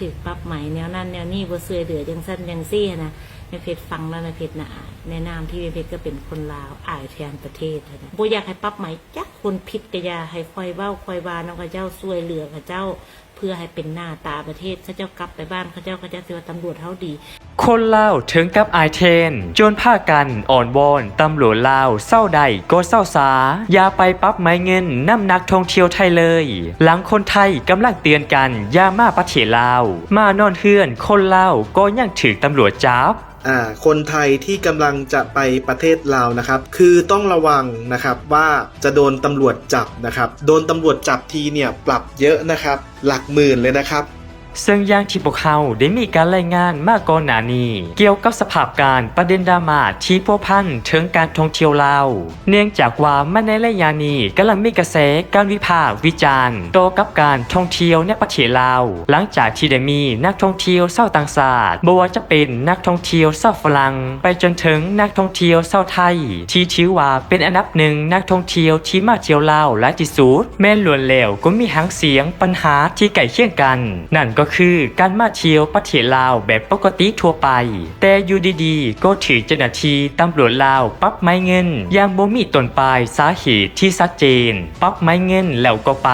ถือปรับใหม่แนวนั่นแนวนี้บ่ช่วยเหลือจังสั้นจังซี่นะในเพจฟังแล้วในเพจน่ะแนะนำที่ในเพจก็เป็นคนลาวอายแทนประเทศนะบ่อยากให้ปรับใหม่จักคนผิดก็ยาให้คอยเว้าคอยวาน้องเขาเจ้าช่วยเหลือกระเจ้า พื่อให้เป็นหน้าตาประเทศเขาเจ้ากลับไปบ้านเขาเจ้าข้าเจ้าสิว่าตำรวจเท่าดี คนเล่าถึงกับอายเทนจนผ้ากันอ่อนวอนตำรวจเล่าเศร้าใดก็เศร้าสาอย่าไปปั๊บไม้เงินน้ำนักท่องเที่ยวไทยเลย หลังคนไทยกำลังเตือนกันอย่ามาประเทศลาวมานอนเฮือนคนเล่าก็ยังถือตำรวจจับ อ่าคนไทยที่กำลังจะไปประเทศลาวนะครับ คือต้องระวังนะครับว่าจะโดนตำรวจจับนะครับ โดนตำรวจจับทีเนี่ยปรับเยอะนะครับ หลักหมื่นเลยนะครับ ซึ่งอย่างที่พวกเขาได้มีการรายงานมาก่อนหน้านี้ เกี่ยวกับสภาพการประเด็นดราม่าที่พัวพันถึงการท่องเที่ยวลาวเนื่องจากว่ามาในระยะนี้กำลังมีกระแสการวิพากษ์วิจารณ์ต่อกับการท่องเที่ยวในประเทศลาวหลังจากที่ได้มีนักท่องเที่ยวเศร้าวต่างชาติบ่ว่าจะเป็นนักท่องเที่ยวเศร้าวฝรั่งไปจนถึงนักท่องเที่ยวเศร้าวไทย ที่ถือว่าเป็นอันดับหนึ่งนักท่องเที่ยวที่มาเที่ยวลาวหลายที่สุดแม่นล้วนแล้วก็มีหางเสียงปัญหาที่ใกล้เคียงกัน นั่นก็็คือการมาเที่ยวประเทศลาวแบบปกติทั่วไป แต่อยู่ดีๆ ก็ถือเจ้าหน้าที่ตำรวจลาวปรับไม้เงินย่างบ่มีต้นปลายสาเหตุที่ชัดเจนปรับไม้เงินแล้วก็ไป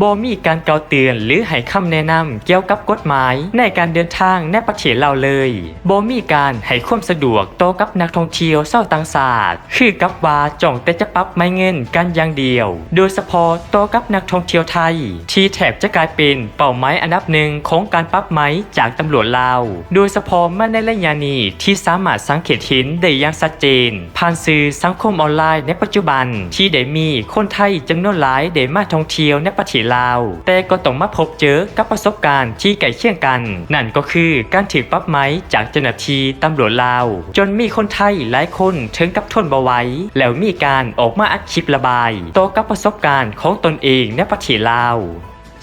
บ่มีการเกล่าวเตือนหรือให้คำแนะนำเกี่ยวกับกฎหมายในการเดินทางในประเทศลาวเลยบ่มีการให้ความสะดวกต่อกับนักท่องเที่ยวชาวต่างชาติคือกับว่าจ้องแต่จะปรับไม้เงินกันอย่างเดียว โดยเฉพาะต่อกับนักท่องเที่ยวไทย ที่แทบจะกลายเป็นเป้าหมายอันดับหนึ่งของการปรับไม้จากตำรวจลาว โดยเฉพาะมาในระยะนี้ที่สามารถสังเกตเห็นได้อย่างชัดเจน ผ่านสื่อสังคมออนไลน์ในปัจจุบันที่ได้มีคนไทยจำนวนหลายได้มาท่องเที่ยวในประเทศลาว แต่ก็ต้องมาพบเจอกับประสบการณ์ที่ใกล้เคียงกัน นั่นก็คือการถือปรับไม้จากเจ้าหน้าที่ตำรวจลาว จนมีคนไทยหลายคนถึงกับทนบ่ไหวแล้วมีการออกมาอัดคลิประบายต่อกับประสบการณ์ของตนเองในประเทศลาว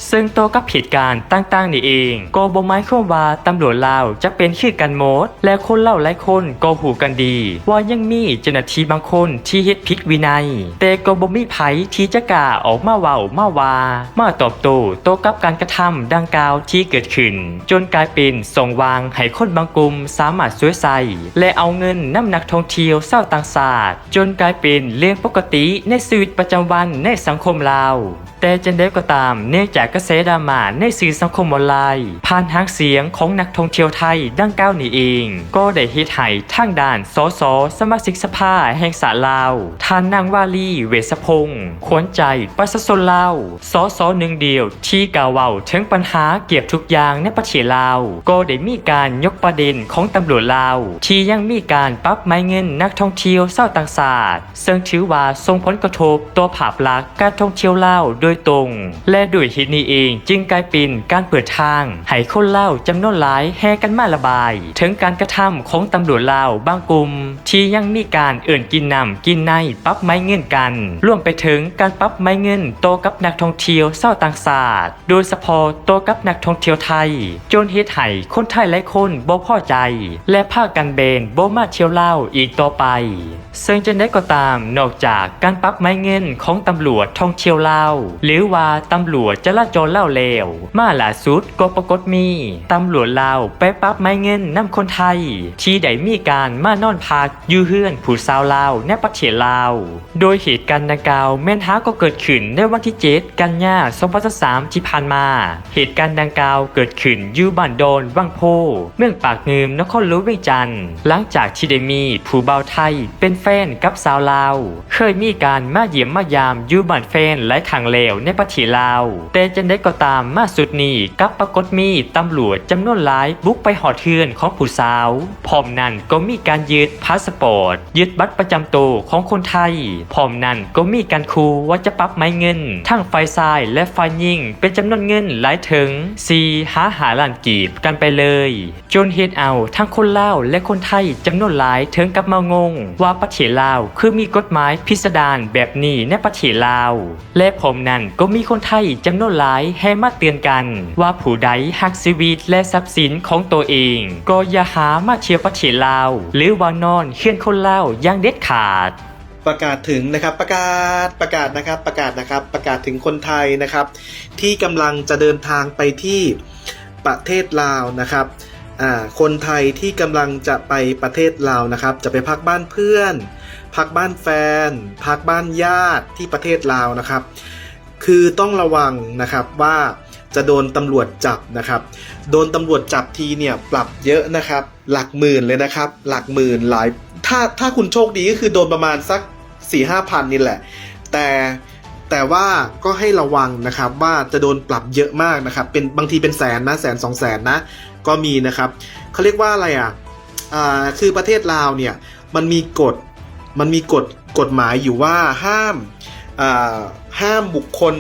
ซึ่งตัวกับเหตุการณ์ต่างๆนี่เองก็บ่หมายความว่าตำรวจลาวจะเป็นคือกันหมดและคนเล่าหลายคนก็หูกันดี ว่ายังมีเจ้าหน้าที่บางคนที่เฮ็ดผิดวินัย แต่ก็บ่มีไผที่จะกล้าออกมาเว้ามาว่ามาตอบโต้โตกับการกระทำดังกล่าวที่เกิดขึ้น จนกลายเป็นส่งวางให้คนบางกลุ่มสามารถสวยใส่และเอาเงินน้ำนักท่องเที่ยวเศร้าต่างชาติจนกลายเป็นเรื่องปกติในชีวิตประจำวันในสังคมลาว แต่จันได้ก็ตามเนื่องจากกระแสดราม่าในสื่อสังคมออนไลน์ ผ่านทางเสียงของนักท่องเที่ยวไทยดังกล่าวนี้เอง ก็ได้ฮ็ดให้ทางด้านสสสมาชิกสภาแห่งสาลาวท่านนางวาลีเวสพงศ์ขวนใจประชาชนลาวสสหนึ่งเดียวที่กล่าวเว้าถึงปัญหาเกี่ยวทุกอย่างในประเทศลาว ก็ได้มีการยกประเด็นของตำรวจลาว ที่ยังมีการปรับไม้เงินนักท่องเที่ยวเศร้าต่างชาติซึ่งถือว่าส่งผลกระทบต่อภาพลักษณ์การท่องเที่ยวลาวโดยตรง และด้วยเหตุนี้เองจึงกลายเป็นการเปิดทางให้คนเล่าจำนวนหลายแห่กันมาระบาย ถึงการกระทำของตำรวจลาวบางกลุ่มที่ยังมีการเอื่นกินนำกินในปรับไม้เงินกันรวมไปถึงการปรับไม้เงินโตกับนักท่องเที่ยวเศร้าต่างชาติโดยเฉพาะโตกับนักท่องเที่ยวไทย จนเฮ็ดให้คนไทยหลายคนบ่พอใจ และพาคกันเบนบ่มาเที่ยวเล่าอีกต่อไป ซึ่งจะได้ก็ตามนอกจากการปรับไม้เงินของตำรวจท่องเที่ยวลาวหรือว่าตำรวจจราจรเล่าเลวมาล่าสุดก็ปรากฏมีตำรวจลาวไปปรับไม้เงินนำคนไทย ที่ได้มีการมานอนพักยู่เฮือนผู้สาวลาวในประเทศลาว โดยเหตุการณ์ดังกล่าวแม่นหาก็เกิดขึ้นในวันที่ 7 กันยายน2023ที่ผ่านมา เหตุการณ์ดังกล่าวเกิดขึ้นอยู่บ้านโดนวังโพ เมืองปากเงิมนครหลวงเวียงจันทร์หลังจากที่ได้มีผู้บ่าวไทยเป็นแฟนกับสาวลาว เคยมีการมาเยี่ยมมายามอยู่บ้านแฟนหลายครั้งแล้วในประเทศลาว แต่จังได้ก็ตามมาสุดนี้กับปรากฏมีตำรวจจำนวนหลายบุกไปหอเทือนของผู้สาวพร้อมนั้นก็มีการยึดพาสปอร์ต ยึดบัตรประจำตัวของคนไทยพร้อมนั้นก็มีการคูว่าจะปรับไม้เงิน ทั้งไฟซ้ายและไฟยิงเป็นจำนวนเงินหลายถึง4หาหาล้านกีบกันไปเลย จนเฮ็ดเอาทั้งคนลาวและคนไทยจำนวนหลายถึงกับมางง ว่าประเทศลาวคือมีกฎหมายพิสดารแบบนี้ในประเทศลาว และผมนั้นก็มีคนไทยจำนวนหลายให้มาเตือนกัน ว่าผู้ใดหักชีวิตและทรัพย์สินของตัวเอง ก็อย่าหามาเที่ยวประเทศลาว หรือว่านอนเคียนคนลาวอย่างเด็ดขาดประกาศถึงนะครับประกาศประกาศนะครับประกาศนะครับประกาศถึงคนไทยนะครับ ที่กำลังจะเดินทางไปที่ประเทศลาวนะครับคนไทยที่กำลังจะไปประเทศลาวนะครับ จะไปพักบ้านเพื่อน พักบ้านแฟน พักบ้านญาติที่ประเทศลาวนะครับ คือต้องระวังนะครับว่าจะโดนตำรวจจับนะครับ โดนตำรวจจับทีเนี่ยปรับเยอะนะครับ หลักหมื่นเลยนะครับ หลักหมื่นหลาย ถ้าถ้าคุณโชคดีก็คือโดนประมาณสัก4ี่ห้าพันนี่แหละ แต่แต่ว่าก็ให้ระวังนะครับว่าจะโดนปรับเยอะมากนะครับ เป็นบางทีเป็นแสนนะแสนสองแสนนะ ก็มีนะครับเขาเรียกว่าอะไรอะอ่าคือประเทศลาวเนี่ยมันมีกฎมันมีกฎกฎหมายอยู่ว่าห้าม ห้ามบุคคล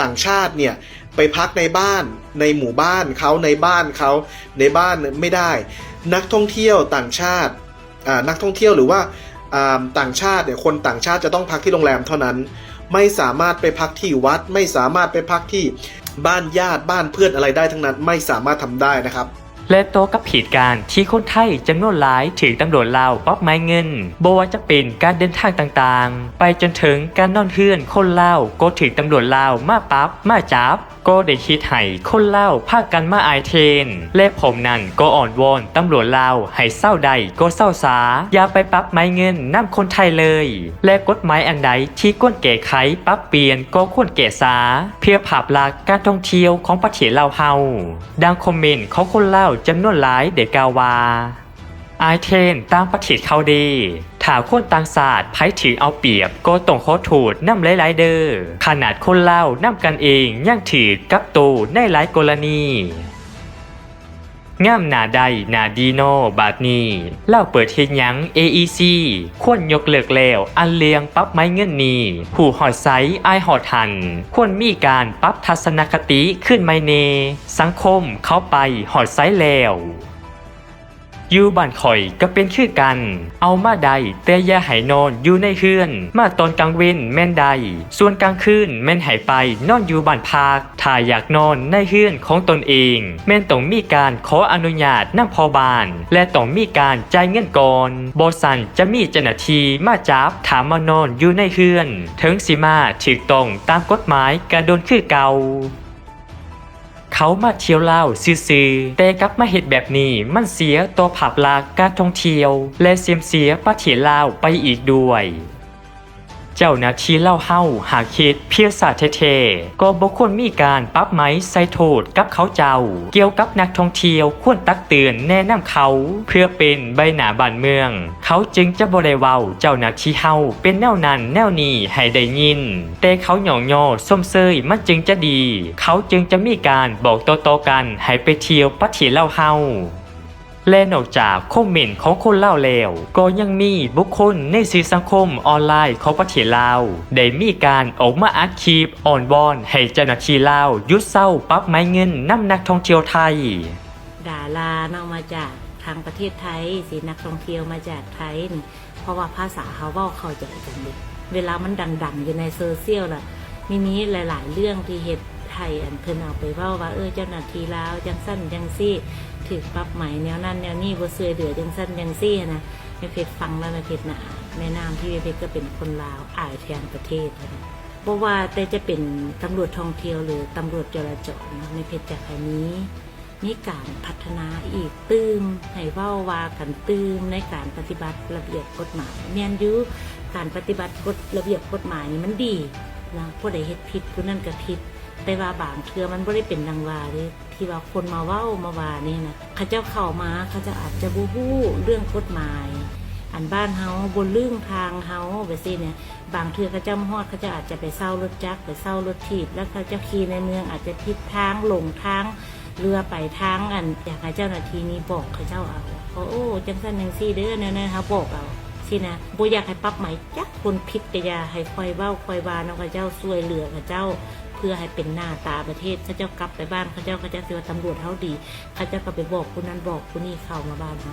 ต่างชาติเนี่ยไปพักในบ้านในหมู่บ้านเขาในบ้านเขาในบ้านไม่ได้ นักท่องเที่ยวต่างชาตินักท่องเที่ยวหรือว่าต่างชาติเนี่ยคนต่างชาติจะต้องพักที่โรงแรมเท่านั้น ไม่สามารถไปพักที่วัด ไม่สามารถไปพักที่บ้านญาติบ้านเพื่อนอะไรได้ทั้งนั้น ไม่สามารถทำได้นะครับ และโตกับเหตุการณ์ที่คนไทยจำนวนหลายถือตำรวจลาวป๊อกไม้เงินบว่าจะเป็นการเดินทางต่างๆ ไปจนถึงการนอนเฮือนคนลาวก็ถือตำรวจลาวมาปับ๊บมาจับก็ได้คิดให้คนเล่าพากันมาอายเทน และผมนั่นก็อ่อนวอนตำรวจเล่าให้เศร้าใดก็เศร้าสา อย่าไปปรั๊บไม้เงินนำคนไทยเลย และกฎหมายอันใดที่ก้นแก้ไขปรับเปลี่ยนก็ควรแก้สา เพื่อภาพลักษณ์การท่องเที่ยวของประเทศลาเฮาดังคอมเมนต์ของคนเล่าจำนวนหลายเด็กกาวาอายเทนตามประเทศเขาดี ถ้าคนต่างศาสตร์ไผถือเอาเปรียบก็ต้องขอโทษนำหลายๆเดอ้อขนาดคนเล่าวนำกันเองยังถือกับตูในหลายกรณีงามหนาใดหนาดีโนบาดนี้เล่าเปิดเทียนยัง AEC ควรยกเลิกแล้ว อันเลียงปั๊บไม้เงินนี้ ผู้หอดไซไอหอดหัน ควรมีการปรับทัศนคติขึ้นไม่เน สังคมเข้าไปหอดไซแล้ว อยู่บ้านข่อยก็เป็นคือกัน เอามาใดแต่อย่าให้นอนอยู่ในเฮือน มาตอนกลางเว้นแม่นใด ส่วนกลางคืนแม่นให้ไปนอนอยู่บ้านพักถ้าอยากนอนในเฮือนของตนเอง แม่นต้องมีการขออนุญาตนั่งพอบาน และต้องมีการจ่ายเงินก่อนบสันจะมีเจ้าหน้าที่มาจับถามมานอนอยู่ในเฮือนถึงสิมาถูกต้องตามกฎหมายกระโดนคือเก่า เขามาเที่ยวเล่าวซื่อๆแต่กลับมาเห็ดแบบนี้มันเสียตัวผับลากการท่องเที่ยว และเสียมเสียประเทศลาวไปอีกด้วย เจ้าหน้าที่เล่าเฮาหากคิดเพียรศาเทๆก็บ่ควรมีการปรับไหมใส่โทษกับเขาเจ้า เกี่ยวกับนักท่องเที่ยวควรตักเตือนแนะนำเขา เพื่อเป็นใบหน้าบ้านเมือง เขาจึงจะบ่ได้เว้าเจ้าหน้าที่เฮาเป็นแนวนั้นแนวนี้ให้ได้ยิน แต่เขาหย่องยอส้มเซยมันจึงจะดี เขาจึงจะมีการบอกต่อๆกันให้ไปเที่ยวประเทศเล่าเฮา และนอกจากคอมเมนต์ของคนเล่าแล้วก็ยังมีบุคคลในสื่อสังคมออนไลน์ของประเทศลาวได้มีการออกมาอัดคลิปอ่อนวอนให้เจ้าหน้าที่ลาวยุดเศร้าปรับไม้เงินนำนักท่องเที่ยวไทย ดาราเนามาจากทางประเทศไทยสินักท่องเที่ยวมาจากไทยนี่เพราะว่าภาษาเขาเว้าเข้าใจกันเด็เวลามันดังๆอยู่ในโซเชียลล่ะมีนี้หลาย ๆ เรื่องที่เฮ็ดไทยอันเพิ่นเอาไปเว้าว่าเออเจ้าหน้าที่ลาวจังสั้นจังซี่ ถึกปรับใหม่แนวนั้นแนวนี้บ่เสือเหลือจังสั้นจังซี่นะแม่เพชรฟังแล้วแม่เพชรนะแม่นามที่แม่เพชรก็เป็นคนลาวอายแทนประเทศนะบ่ว่าแต่จะเป็นตำรวจท่องเที่ยวหรือตำรวจจราจรนะแม่เพชรจากนนี้มีการพัฒนาอีกตื้มให้เว้าว่ากันตื้มในการปฏิบัติระเบียบกฎหมายเมียนยูการปฏิบัติกฎระเบียบกฎหมายนี่มันดีนะผู้ใดเฮ็ดผิดผู้นั้นก็ผิด แต่ว่าบางเทื่อมันบ่ได้เป็นดังว่าเด้ที่ว่าคนมาเว้ามาว่านี่นะเขาเจ้าเข้ามาเขาจะอาจจะบ่ฮู้เรื่องกฎหมาย อันบ้านเฮาบนลื่งทางเฮาไปสิเนี่ยบางเทื่อเขาเจ้าฮอดเขาจะอาจจะไปเศร้ารถจักรไปเศร้ารถถีบแล้วเขาจ้าขี่ในเมืองอาจจะผิดทางหลงทางเรือไปทางอันอยากให้เจ้าหน้าที่นี้บอกเขาเจ้าเอาเขาโอ้จังสันจังซี่เด้อเนี่ยนะคะบอกเอาสินะบ่อยากให้ปรับใหม่จักคนผิดกะยาให้คอยเว้าคอยวานเอาเขาเจ้าช่วยเหลือเขาเจ้า พื่อให้เป็นหน้าตาประเทศเขาเจ้ากลับไปบ้านเขาเจ้าเขาเจ้าสิว่าตำรวจเขาดีเขาเจ้าก็ไปบอกผู้นั้นบอกผู้นี้เข้ามาบ้านเขา